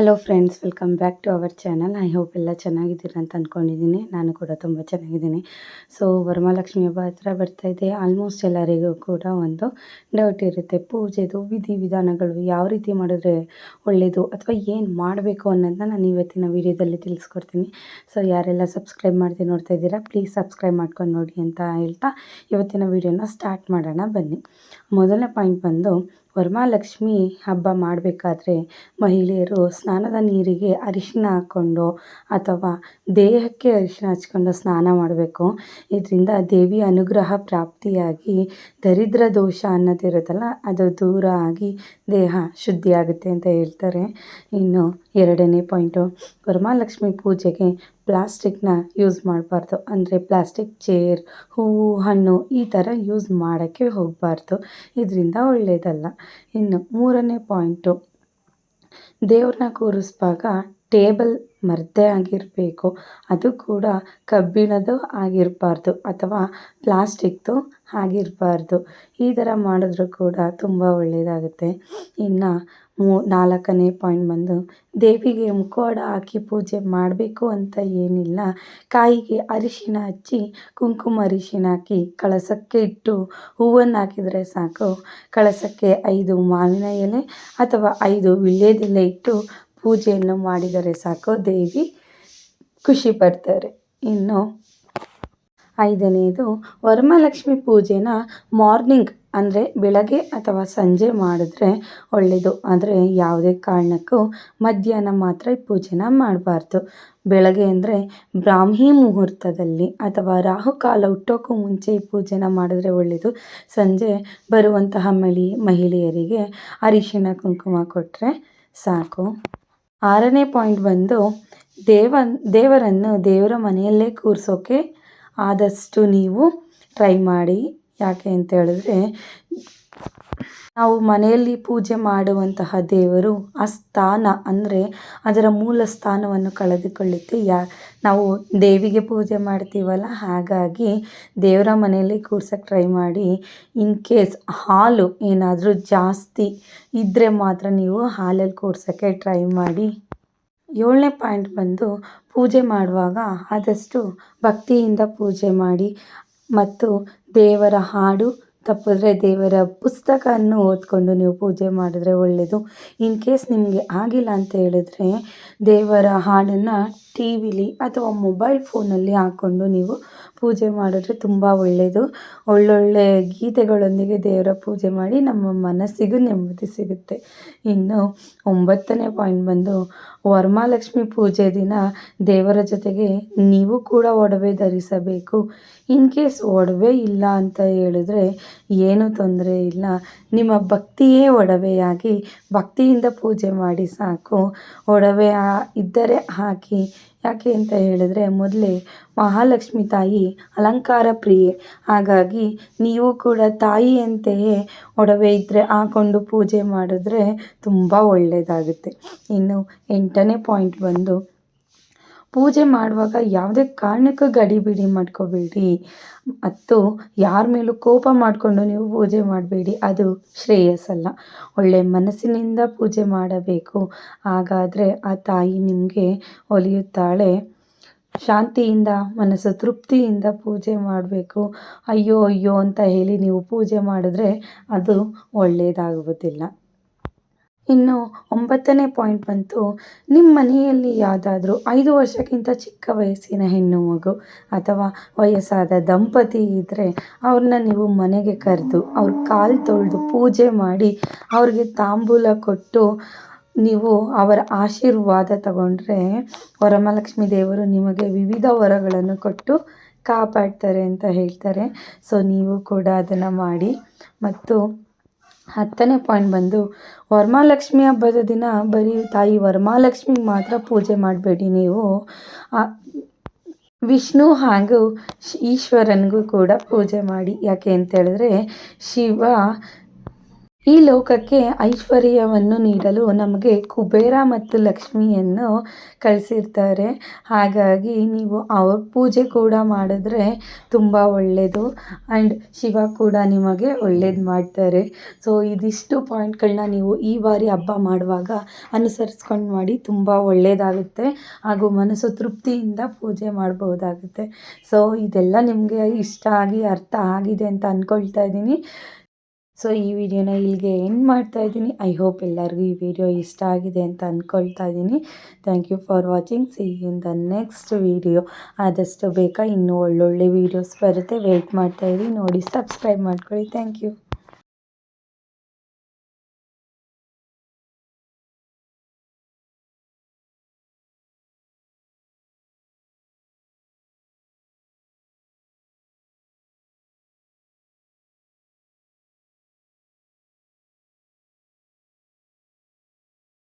Hello friends welcome back to our channel I hope ಎಲ್ಲ ಚೆನ್ನಾಗಿದ್ದೀರ ಅಂತ ಅಂದ್ಕೊಂಡಿದ್ದೀನಿ ನಾನು ಕೂಡ ತುಂಬ ಚೆನ್ನಾಗಿದ್ದೀನಿ. ಸೊ ವರಮಹಾಲಕ್ಷ್ಮಿ ಹಬ್ಬ ಹತ್ರ ಬರ್ತಾ ಇದೆ. ಆಲ್ಮೋಸ್ಟ್ ಎಲ್ಲರಿಗೂ ಕೂಡ ಒಂದು ಡೌಟ್ ಇರುತ್ತೆ. ಪೂಜೆದು, ವಿಧಿ ವಿಧಾನಗಳು ಯಾವ ರೀತಿ ಮಾಡಿದ್ರೆ ಒಳ್ಳೆಯದು ಅಥವಾ ಏನು ಮಾಡಬೇಕು ಅನ್ನೋದನ್ನ ನಾನು ಇವತ್ತಿನ ವೀಡಿಯೋದಲ್ಲಿ ತಿಳಿಸ್ಕೊಡ್ತೀನಿ. ಸೊ ಯಾರೆಲ್ಲ ಸಬ್ಸ್ಕ್ರೈಬ್ ಮಾಡ್ತೀನಿ ನೋಡ್ತಾ ಇದ್ದೀರಾ ಪ್ಲೀಸ್ ಸಬ್ಸ್ಕ್ರೈಬ್ ಮಾಡ್ಕೊಂಡು ನೋಡಿ ಅಂತ ಹೇಳ್ತಾ ಇವತ್ತಿನ ವೀಡಿಯೋನ ಸ್ಟಾರ್ಟ್ ಮಾಡೋಣ ಬನ್ನಿ. ಮೊದಲನೇ ಪಾಯಿಂಟ್ ಬಂದು ವರಮಹಾಲಕ್ಷ್ಮಿ ಹಬ್ಬ ಮಾಡಬೇಕಾದ್ರೆ ಮಹಿಳೆಯರು ಸ್ನಾನದ ನೀರಿಗೆ ಅರಿಶಿನ ಹಾಕ್ಕೊಂಡು ಅಥವಾ ದೇಹಕ್ಕೆ ಅರಿಶಿನ ಹಚ್ಕೊಂಡು ಸ್ನಾನ ಮಾಡಬೇಕು. ಇದರಿಂದ ದೇವಿಯ ಅನುಗ್ರಹ ಪ್ರಾಪ್ತಿಯಾಗಿ ದರಿದ್ರ ದೋಷ ಅನ್ನೋದಿರುತ್ತಲ್ಲ ಅದು ದೂರ ಆಗಿ ದೇಹ ಶುದ್ಧಿಯಾಗುತ್ತೆ ಅಂತ ಹೇಳ್ತಾರೆ. ಇನ್ನು ಎರಡನೇ ಪಾಯಿಂಟು ವರಮಹಾಲಕ್ಷ್ಮಿ ಪೂಜೆಗೆ ಪ್ಲಾಸ್ಟಿಕ್ನ ಯೂಸ್ ಮಾಡಬಾರ್ದು. ಅಂದರೆ ಪ್ಲಾಸ್ಟಿಕ್ ಚೇರ್, ಹೂವು, ಹಣ್ಣು ಈ ಥರ ಯೂಸ್ ಮಾಡೋಕ್ಕೆ ಹೋಗಬಾರ್ದು. ಇದರಿಂದ ಒಳ್ಳೆಯದಲ್ಲ ಇನ್ನು ಮೂರನೇ ಪಾಯಿಂಟು, ದೇವ್ರನ್ನ ಕೂರಿಸ್ವಾಗ ಟೇಬಲ್ ಮರದೇ ಆಗಿರಬೇಕು. ಅದು ಕೂಡ ಕಬ್ಬಿಣದ್ದು ಆಗಿರಬಾರ್ದು ಅಥವಾ ಪ್ಲಾಸ್ಟಿಕ್ದು ಆಗಿರಬಾರ್ದು. ಈ ಥರ ಮಾಡಿದ್ರು ಕೂಡ ತುಂಬ ಒಳ್ಳೆಯದಾಗುತ್ತೆ ಇನ್ನು ಮೂ, ನಾಲ್ಕನೇ ಪಾಯಿಂಟ್ ಬಂದು, ದೇವಿಗೆ ಮುಖವಾಡ ಹಾಕಿ ಪೂಜೆ ಮಾಡಬೇಕು ಅಂತ ಏನಿಲ್ಲ. ಕಾಯಿಗೆ ಅರಿಶಿನ ಹಚ್ಚಿ, ಕುಂಕುಮ ಅರಿಶಿನ ಹಾಕಿ, ಕಳಸಕ್ಕೆ ಇಟ್ಟು ಹೂವನ್ನು ಹಾಕಿದರೆ ಸಾಕು. ಕಳಸಕ್ಕೆ ಐದು ಮಾವಿನ ಎಲೆ ಅಥವಾ ಐದು ವೀಳ್ಯದೆಲೆ ಇಟ್ಟು ಪೂಜೆಯನ್ನು ಮಾಡಿದರೆ ಸಾಕು. ದೇವಿ ಖುಷಿ ಪಡ್ತಾರೆ. ಇನ್ನು ಐದನೇದು ವರಮಹಾಲಕ್ಷ್ಮಿ ಪೂಜೆನ ಮಾರ್ನಿಂಗ್ ಅಂದರೆ ಬೆಳಗ್ಗೆ ಅಥವಾ ಸಂಜೆ ಮಾಡಿದ್ರೆ ಒಳ್ಳೆಯದು. ಆದರೆ ಯಾವುದೇ ಕಾರಣಕ್ಕೂ ಮಧ್ಯಾಹ್ನ ಮಾತ್ರ ಈ ಪೂಜೆನ ಮಾಡಬಾರ್ದು. ಬೆಳಗ್ಗೆ ಅಂದರೆ ಬ್ರಾಹ್ಮಿ ಮುಹೂರ್ತದಲ್ಲಿ ಅಥವಾ ರಾಹುಕಾಲ ಹುಟ್ಟೋಕ್ಕೂ ಮುಂಚೆ ಈ ಪೂಜೆನ ಮಾಡಿದ್ರೆ ಒಳ್ಳೆಯದು. ಸಂಜೆ ಬರುವಂತಹ ಮಳಿ ಮಹಿಳೆಯರಿಗೆ ಅರಿಶಿನ ಕುಂಕುಮ ಕೊಟ್ಟರೆ ಸಾಕು. ಆರನೇ ಪಾಯಿಂಟ್ ಬಂದು ದೇವ ದೇವರನ್ನು ದೇವರ ಮನೆಯಲ್ಲೇ ಕೂರಿಸೋಕೆ ಆದಷ್ಟು ನೀವು ಟ್ರೈ ಮಾಡಿ. ಯಾಕೆ ಅಂತ ಹೇಳಿದ್ರೆ ನಾವು ಮನೆಯಲ್ಲಿ ಪೂಜೆ ಮಾಡುವಂತಹ ದೇವರು ಆ ಸ್ಥಾನ ಅಂದರೆ ಅದರ ಮೂಲ ಸ್ಥಾನವನ್ನು ಕಳೆದುಕೊಳ್ಳುತ್ತೆ. ಯಾ, ನಾವು ದೇವಿಗೆ ಪೂಜೆ ಮಾಡ್ತೀವಲ್ಲ, ಹಾಗಾಗಿ ದೇವರ ಮನೆಯಲ್ಲಿ ಕೂರ್ಸೋಕ್ಕೆ ಟ್ರೈ ಮಾಡಿ. ಇನ್ ಕೇಸ್ ಹಾಲು ಏನಾದರೂ ಜಾಸ್ತಿ ಇದ್ದರೆ ಮಾತ್ರ ನೀವು ಹಾಲಲ್ಲಿ ಕೂರ್ಸೋಕ್ಕೆ ಟ್ರೈ ಮಾಡಿ. ಏಳನೇ ಪಾಯಿಂಟ್ ಬಂದು ಪೂಜೆ ಮಾಡುವಾಗ ಆದಷ್ಟು ಭಕ್ತಿಯಿಂದ ಪೂಜೆ ಮಾಡಿ. ಮತ್ತು ದೇವರ ಹಾಡು ತಪ್ಪಿದ್ರೆ ದೇವರ ಪುಸ್ತಕವನ್ನು ಓದ್ಕೊಂಡು ನೀವು ಪೂಜೆ ಮಾಡಿದ್ರೆ ಒಳ್ಳೆಯದು ಇನ್ ಕೇಸ್ ನಿಮಗೆ ಆಗಿಲ್ಲ ಅಂತ ಹೇಳಿದ್ರೆ ದೇವರ ಹಾಡನ್ನು ಟಿ ವಿಲಿ ಅಥವಾ ಮೊಬೈಲ್ ಫೋನಲ್ಲಿ ಹಾಕ್ಕೊಂಡು ನೀವು ಪೂಜೆ ಮಾಡಿದ್ರೆ ತುಂಬ ಒಳ್ಳೆಯದು ಒಳ್ಳೊಳ್ಳೆ ಗೀತೆಗಳೊಂದಿಗೆ ದೇವರ ಪೂಜೆ ಮಾಡಿ ನಮ್ಮ ಮನಸ್ಸಿಗೂ ನೆಮ್ಮದಿ ಸಿಗುತ್ತೆ. ಇನ್ನು ಒಂಬತ್ತನೇ ಪಾಯಿಂಟ್ ಬಂದು, ವರಮಹಾಲಕ್ಷ್ಮಿ ಪೂಜೆ ದಿನ ದೇವರ ಜೊತೆಗೆ ನೀವು ಕೂಡ ಒಡವೆ ಧರಿಸಬೇಕು. ಇನ್ ಕೇಸ್ ಒಡವೆ ಇಲ್ಲ ಅಂತ ಹೇಳಿದ್ರೆ ಏನೂ ತೊಂದರೆ ಇಲ್ಲ. ನಿಮ್ಮ ಭಕ್ತಿಯೇ ಒಡವೆಯಾಗಿ, ಭಕ್ತಿಯಿಂದ ಪೂಜೆ ಮಾಡಿ ಸಾಕು. ಒಡವೆ ಇದ್ದರೆ ಹಾಕಿ. ಯಾಕೆ ಅಂತ ಹೇಳಿದ್ರೆ, ಮೊದಲೇ ಮಹಾಲಕ್ಷ್ಮಿ ತಾಯಿ ಅಲಂಕಾರ ಪ್ರಿಯೆ. ಹಾಗಾಗಿ ನೀವು ಕೂಡ ತಾಯಿಯಂತೆಯೇ ಒಡವೆ ಇದ್ದರೆ ಹಾಕೊಂಡು ಪೂಜೆ ಮಾಡಿದ್ರೆ ತುಂಬ ಒಳ್ಳೆಯದಾಗುತ್ತೆ ಇನ್ನು ಎಂಟನೇ ಪಾಯಿಂಟ್ ಬಂದು ಪೂಜೆ ಮಾಡುವಾಗ ಯಾವುದೇ ಕಾರಣಕ್ಕೂ ಗಡಿಬಿಡಿ ಮಾಡ್ಕೋಬೇಡಿ. ಮತ್ತು ಯಾರ ಮೇಲೂ ಕೋಪ ಮಾಡಿಕೊಂಡು ನೀವು ಪೂಜೆ ಮಾಡಬೇಡಿ. ಅದು ಶ್ರೇಯಸ್ಸಲ್ಲ. ಒಳ್ಳೆಯ ಮನಸ್ಸಿನಿಂದ ಪೂಜೆ ಮಾಡಬೇಕು. ಹಾಗಾದರೆ ಆ ತಾಯಿ ನಿಮಗೆ ಒಲಿಯುತ್ತಾಳೆ. ಶಾಂತಿಯಿಂದ, ಮನಸ್ಸು ತೃಪ್ತಿಯಿಂದ ಪೂಜೆ ಮಾಡಬೇಕು. ಅಯ್ಯೋ ಅಯ್ಯೋ ಅಂತ ಹೇಳಿ ನೀವು ಪೂಜೆ ಮಾಡಿದ್ರೆ ಅದು ಒಳ್ಳೆಯದಾಗುವುದಿಲ್ಲ ಇನ್ನು ಒಂಬತ್ತನೇ ಪಾಯಿಂಟ್ ಬಂತು. ನಿಮ್ಮ ಮನೆಯಲ್ಲಿ ಯಾವುದಾದ್ರೂ ಐದು ವರ್ಷಕ್ಕಿಂತ ಚಿಕ್ಕ ವಯಸ್ಸಿನ ಹೆಣ್ಣು ಮಗು ಅಥವಾ ವಯಸ್ಸಾದ ದಂಪತಿ ಇದ್ದರೆ ಅವ್ರನ್ನ ನೀವು ಮನೆಗೆ ಕರೆದು ಅವ್ರ ಕಾಲು ತೊಳೆದು ಪೂಜೆ ಮಾಡಿ ಅವ್ರಿಗೆ ತಾಂಬೂಲ ಕೊಟ್ಟು ನೀವು ಅವರ ಆಶೀರ್ವಾದ ತಗೊಂಡ್ರೆ ವರಮಹಾಲಕ್ಷ್ಮಿ ದೇವರು ನಿಮಗೆ ವಿವಿಧ ವರಗಳನ್ನು ಕೊಟ್ಟು ಕಾಪಾಡ್ತಾರೆ ಅಂತ ಹೇಳ್ತಾರೆ. ಸೊ ನೀವು ಕೂಡ ಅದನ್ನು ಮಾಡಿ ಮತ್ತು ಹತ್ತನೇ ಪಾಯಿಂಟ್ ಬಂದು, ವರಮಹಾಲಕ್ಷ್ಮಿ ಹಬ್ಬದ ದಿನ ಬರೀ ತಾಯಿ ವರಮಹಾಲಕ್ಷ್ಮಿಗೆ ಮಾತ್ರ ಪೂಜೆ ಮಾಡಬೇಡಿ ನೀವು. ವಿಷ್ಣು ಹಾಗೂ ಈಶ್ವರನಿಗೂ ಕೂಡ ಪೂಜೆ ಮಾಡಿ. ಯಾಕೆ ಅಂತೇಳಿದ್ರೆ ಶಿವ ಈ ಲೋಕಕ್ಕೆ ಐಶ್ವರ್ಯವನ್ನು ನೀಡಲು ನಮಗೆ ಕುಬೇರ ಮತ್ತು ಲಕ್ಷ್ಮಿಯನ್ನು ಕಳಿಸಿರ್ತಾರೆ. ಹಾಗಾಗಿ ನೀವು ಅವ್ರ ಪೂಜೆ ಕೂಡ ಮಾಡಿದ್ರೆ ತುಂಬ ಒಳ್ಳೆಯದು ಆ್ಯಂಡ್ ಶಿವ ಕೂಡ ನಿಮಗೆ ಒಳ್ಳೇದು ಮಾಡ್ತಾರೆ. ಸೊ ಇದಿಷ್ಟು ಪಾಯಿಂಟ್ಗಳನ್ನ ನೀವು ಈ ಬಾರಿ ಹಬ್ಬ ಮಾಡುವಾಗ ಅನುಸರಿಸ್ಕೊಂಡು ಮಾಡಿ ತುಂಬ ಒಳ್ಳೆಯದಾಗುತ್ತೆ ಹಾಗೂ ಮನಸ್ಸು ತೃಪ್ತಿಯಿಂದ ಪೂಜೆ ಮಾಡ್ಬೋದಾಗುತ್ತೆ. ಸೊ ಇದೆಲ್ಲ ನಿಮಗೆ ಇಷ್ಟ ಆಗಿ ಅರ್ಥ ಆಗಿದೆ ಅಂತ ಅಂದ್ಕೊಳ್ತಾ ಇದ್ದೀನಿ. ಸೊ ಈ ವಿಡಿಯೋನ ಇಲ್ಲಿಗೆ ಎಂಡ್ ಮಾಡ್ತಾ ಇದ್ದೀನಿ. ಐ ಹೋಪ್ ಎಲ್ಲರಿಗೂ ಈ ವಿಡಿಯೋ ಇಷ್ಟ ಆಗಿದೆ ಅಂತ ಅಂದ್ಕೊಳ್ತಾ ಇದ್ದೀನಿ. Thank you for watching see in the next video ಆದಷ್ಟು ಬೇಕಾ ಇನ್ನೂ ಒಳ್ಳೊಳ್ಳೆ ವೀಡಿಯೋಸ್ ಬರುತ್ತೆ. ವೆಯ್ಟ್ ಮಾಡ್ತಾಯಿರಿ ನೋಡಿ ಸಬ್ಸ್ಕ್ರೈಬ್ ಮಾಡ್ಕೊಳ್ಳಿ. Thank you